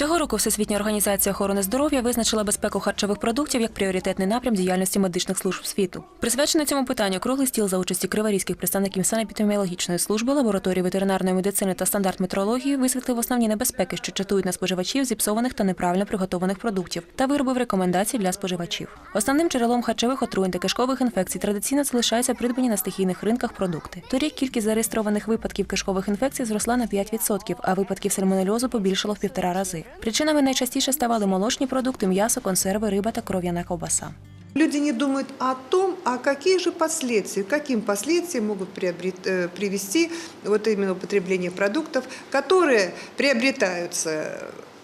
Цього року Всесвітня організація охорони здоров'я визначила безпеку харчових продуктів як пріоритетний напрям діяльності медичних служб світу. Присвячений цьому питанню круглий стіл за участі криворізьких представників санепідеміологічної служби, лабораторії ветеринарної медицини та стандарт метрології висвітлив основні небезпеки, що чатують на споживачів зіпсованих та неправильно приготованих продуктів, та виробив рекомендації для споживачів. Основним джерелом харчових отруєнь та кишкових інфекцій традиційно залишаються придбані на стихійних ринках продукти. Торік кількість зареєстрованих випадків кишкових інфекцій зросла на 5%, а випадків сальмонельозу побільшало в півтора рази. Причинами найчастіше ставали молочні продукти, м'ясо, консерви, риба та кров'яна ковбаса. Люди не думают о том, а какие же последствия, к каким последствиям могут приобрет- э, привести вот именно употребление продуктов, которые приобретаются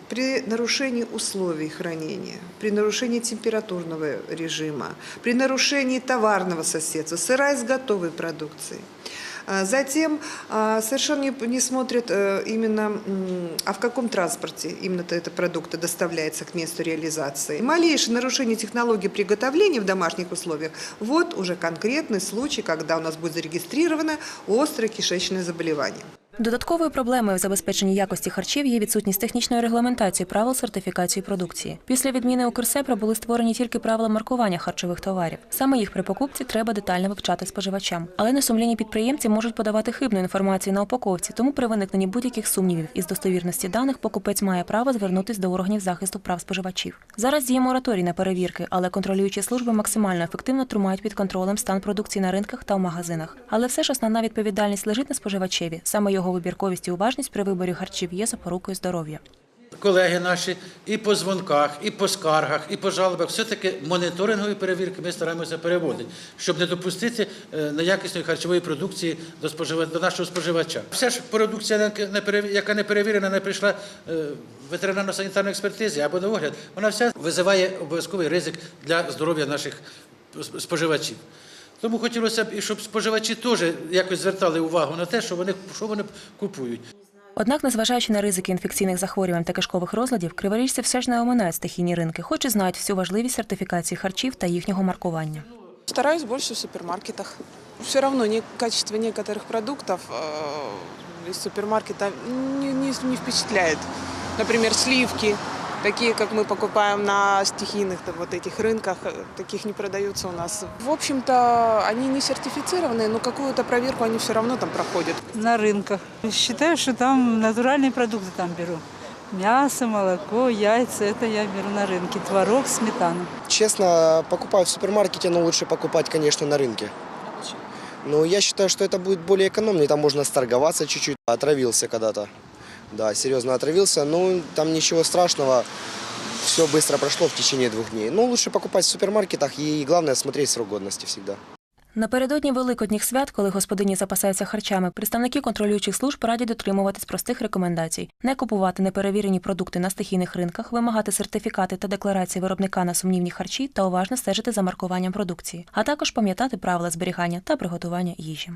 при нарушении условий хранения, при нарушении температурного режима, при нарушении товарного соседства, сырая из готовой продукции. А Затем а, совершенно не, не смотрят э, именно, м, а в каком транспорте именно это продукты доставляется к месту реализации. Малейшее нарушение технологии приготовления в домашних условиях, вот уже конкретный случай, когда у нас будет зарегистрировано острое кишечное заболевание. Додатковою проблемою в забезпеченні якості харчів є відсутність технічної регламентації правил сертифікації продукції. Після відміни Укрсепра були створені тільки правила маркування харчових товарів. Саме їх при покупці треба детально вивчати споживачам. Але несумлінні підприємці можуть подавати хибну інформацію на упаковці, тому при виникненні будь-яких сумнівів із достовірності даних покупець має право звернутися до органів захисту прав споживачів. Зараз діє мораторій на перевірки, але контролюючі служби максимально ефективно тримають під контролем стан продукції на ринках та в магазинах. Але все ж основна відповідальність лежить на споживачеві. Саме його вибірковість і уважність при виборі харчів є запорукою здоров'я. Колеги наші і по дзвонках, і по скаргах, і по жалобах, все-таки моніторингові перевірки ми стараємося переводити, щоб не допустити е, неякісної харчової продукції до, спожива... до нашого споживача. Вся ж продукція, яка не перевірена, не прийшла е, ветеринарно-санітарної експертизи або на огляд, вона вся визиває обов'язковий ризик для здоров'я наших споживачів. Тому хотілося б, і щоб споживачі теж якось звертали увагу на те, що вони, що вони купують. Однак, незважаючи на ризики інфекційних захворювань та кишкових розладів, криворіжці все ж не оминають стихійні ринки, хоч і знають всю важливість сертифікації харчів та їхнього маркування. Стараюсь больше в супермаркетах. Все равно не, качество некоторых продуктов э, из супермаркета не, не, не впечатляет. Например, сливки, такие, как мы покупаем на стихийных там, вот этих рынках, э, таких не продаются у нас. В общем-то, они не сертифицированные, но какую-то проверку они все равно там проходят. на рынках. Считаю, что там натуральные продукты там беру. Мясо, молоко, яйца, это я беру на рынке. Творог, сметану. Честно, покупаю в супермаркете, но лучше покупать, конечно, на рынке. Но я считаю, что это будет более экономнее. Там можно сторговаться чуть-чуть. Отравился когда-то. Да, серьезно отравился. Ну, там ничего страшного. Все быстро прошло в течение двух дней. Но лучше покупать в супермаркетах и главное смотреть срок годности всегда. Напередодні великодніх свят, коли господині запасаються харчами, представники контролюючих служб радять дотримуватись простих рекомендацій: не купувати неперевірені продукти на стихійних ринках, вимагати сертифікати та декларації виробника на сумнівні харчі та уважно стежити за маркуванням продукції, а також пам'ятати правила зберігання та приготування їжі.